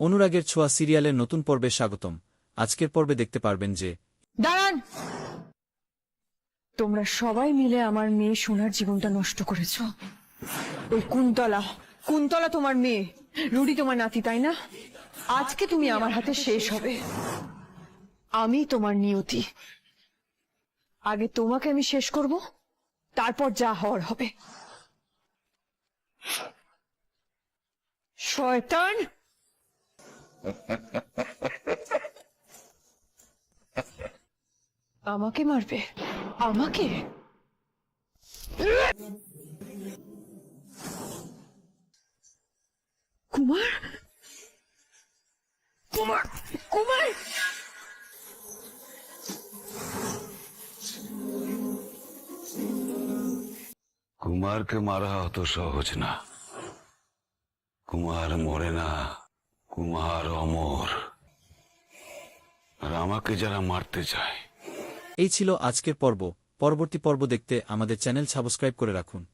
অনুরাগের ছোঁয়া সিরিয়ালের নতুন পর্বে স্বাগতম। আজকের পর্বে দেখতে পারবেন যে দাঁড়ান! তোমরা সবাই মিলে আমার মেয়ে সোনার জীবনটা নষ্ট করেছ। ওই কুন্তলা কুন্তলা তোমার মেয়ে, রুডি তোমার নাতি, তাই না? আজকে তুমি আমার হাতে শেষ হবে। আমি তোমার নিয়তি। আগে তোমাকে আমি শেষ করব, তারপর যা হওয়ার হবে। শয়তান! আমাকে মারবে? আমাকে? কুমার? কুমার কুমার! কুমারকে মারা অত সহজ না। কুমার মরে না। কুমার অমর। আর আমাকে যারা মারতে চায়। এই ছিল আজকের পর্ব। পরবর্তী পর্ব দেখতে আমাদের চ্যানেল সাবস্ক্রাইব করে রাখুন।